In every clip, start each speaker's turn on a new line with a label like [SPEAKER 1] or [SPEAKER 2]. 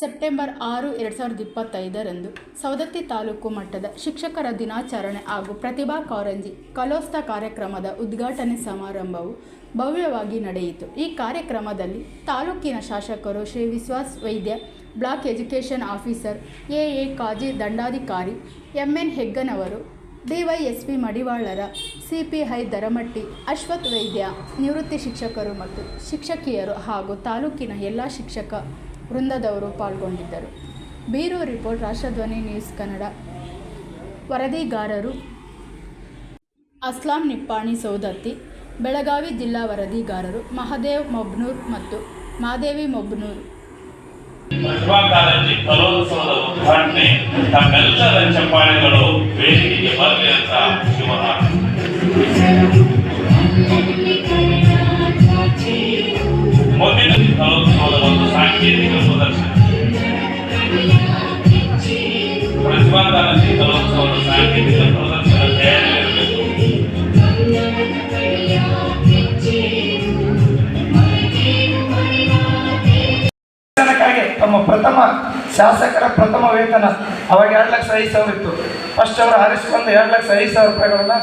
[SPEAKER 1] September ಆರು, ಎರಡು ಸಾವಿರದ ಇಪ್ಪತ್ತೈದರಂದು ಸವದತ್ತಿ ತಾಲೂಕು ಮಟ್ಟದ ಶಿಕ್ಷಕರ ದಿನಾಚರಣೆ ಹಾಗೂ ಪ್ರತಿಭಾ ಕಾರಂಜಿ ಕಲೋಸ್ತ ಕಾರ್ಯಕ್ರಮದ ಉದ್ಘಾಟನೆ ಸಮಾರಂಭವು ಭವ್ಯವಾಗಿ ನಡೆಯಿತು. ಈ ಕಾರ್ಯಕ್ರಮದಲ್ಲಿ ತಾಲೂಕಿನ ಶಾಸಕರು Shri Vishwas Vaidya, block education officer A A Kazi ದಂಡಾಧಿಕಾರಿ M N ಹೆಗ್ಗನವರು, ಡಿವೈಎಸ್ಪಿ ಮಡಿವಾಳರ ಸಿಪಿಐ ದರಮಟ್ಟಿ ಅಶ್ವಥ್ ವೈದ್ಯ, ನಿವೃತ್ತಿ ಶಿಕ್ಷಕರು ಮತ್ತು ಶಿಕ್ಷಕಿಯರು ಹಾಗೂ ತಾಲೂಕಿನ ಎಲ್ಲ ಶಿಕ್ಷಕ ವೃಂದದವರು ಪಾಲ್ಗೊಂಡಿದ್ದರು. Beeru report, Rashtradhwani news Kannada. ವರದಿಗಾರರು Aslam Nippani Saundatti, Belagavi ಜಿಲ್ಲಾ ವರದಿಗಾರರು ಮಹದೇವ್ ಮೊಬ್ನೂರ್ ಮತ್ತು ಮಾದೇವಿ ಮೊಬ್ನೂರ್.
[SPEAKER 2] ಕಾರಂಜಿ ಉದ್ಘಾಟನೆ ವೇದಿಕೆಗೆ ಬರಲಿ ಅಂತ ಮುಂದಿನ ಒಂದು ಸಾಂಕೇತಿಕ
[SPEAKER 3] ಪ್ರಥಮ ಶಾಸಕರ ಪ್ರಥಮ ವೇತನ ಅವಾಗ ಎರಡು ಲಕ್ಷ ಐದು ಸಾವಿರ ಇತ್ತು. ಫಸ್ಟ್ ಅವರು ಆರಿಸಿಕೊಂಡು ಎರಡು ಲಕ್ಷ ಐದು ಸಾವಿರ ರೂಪಾಯಿಗಳನ್ನ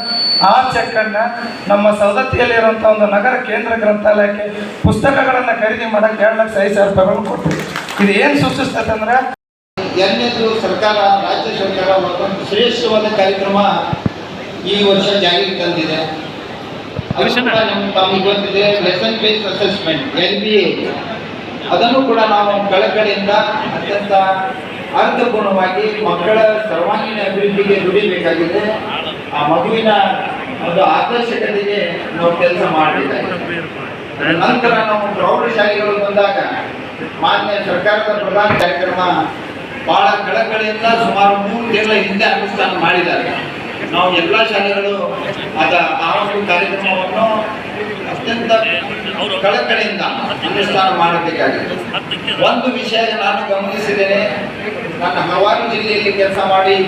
[SPEAKER 3] ಆ ಚೆಕ್ಕನ್ನು ನಮ್ಮ ಸವದತ್ತಿಯಲ್ಲಿರುವಂಥ ಒಂದು ನಗರ ಕೇಂದ್ರ ಗ್ರಂಥಾಲಯಕ್ಕೆ ಪುಸ್ತಕಗಳನ್ನು ಖರೀದಿ ಮಾಡೋಕ್ಕೆ ಎರಡು ಲಕ್ಷ ಐದು ಸಾವಿರ ರೂಪಾಯಿಗಳನ್ನು ಕೊಟ್ಟರು ಇದು ಏನು ಸೂಚಿಸ್ತದೆ ಅಂದ್ರೆ
[SPEAKER 4] ಎರಡನೇದು ಸರ್ಕಾರ ರಾಜ್ಯ ಸರ್ಕಾರ ಒಂದು ಶ್ರೇಷ್ಠವಾದ ಕಾರ್ಯಕ್ರಮ ಈ ವರ್ಷ ಜಾರಿಗೆ ತಂದಿದೆ. ಅದು ಕೂಡ ನಮ್ಗೆ ತಮಗೆ ಗೊತ್ತಿದೆ lesson based assessment L B A ಅದನ್ನು ಕೂಡ ನಾವು ಕಳಕಳಿಯಿಂದ ಅತ್ಯಂತ ಅರ್ಥಪೂರ್ಣವಾಗಿ ಮಕ್ಕಳ ಸರ್ವಾಂಗೀಣ ಅಭಿವೃದ್ಧಿಗೆ ದುಡಿಬೇಕಾಗಿದೆ. ಆ ಮಗುವಿನ ಒಂದು ಆಕರ್ಷಕತೆಗೆ ನಾವು ಕೆಲಸ ಮಾಡಿದ್ದೇವೆ ನಂತರ ನಾವು ಪ್ರೌಢಶಾಲೆಗಳು ಬಂದಾಗ ಮಾನ್ಯ ಸರ್ಕಾರದ ಪ್ರಧಾನ ಕಾರ್ಯಕ್ರಮ ಬಹಳ ಕಳಕಳಿಯಿಂದ ಸುಮಾರು ಮೂರು ತಿಂಗಳ ಹಿಂದೆ ಅನುಷ್ಠಾನ ಮಾಡಿದ್ದಾರೆ. ನಾವು ಎಲ್ಲ ಶಾಲೆಗಳು ಅದ ಆ ಒಂದು ಕಾರ್ಯಕ್ರಮವನ್ನು ಅತ್ಯಂತ ಕಳಕಳಿಯಿಂದ ಅನುಷ್ಠಾನ ಮಾಡಬೇಕಾಗಿದೆ. ಒಂದು ವಿಷಯ ನಾನು ಗಮನಿಸಿದ್ದೇನೆ. ನನ್ನ ಹಲವಾರು ಜಿಲ್ಲೆಯಲ್ಲಿ ಕೆಲಸ ಮಾಡಿ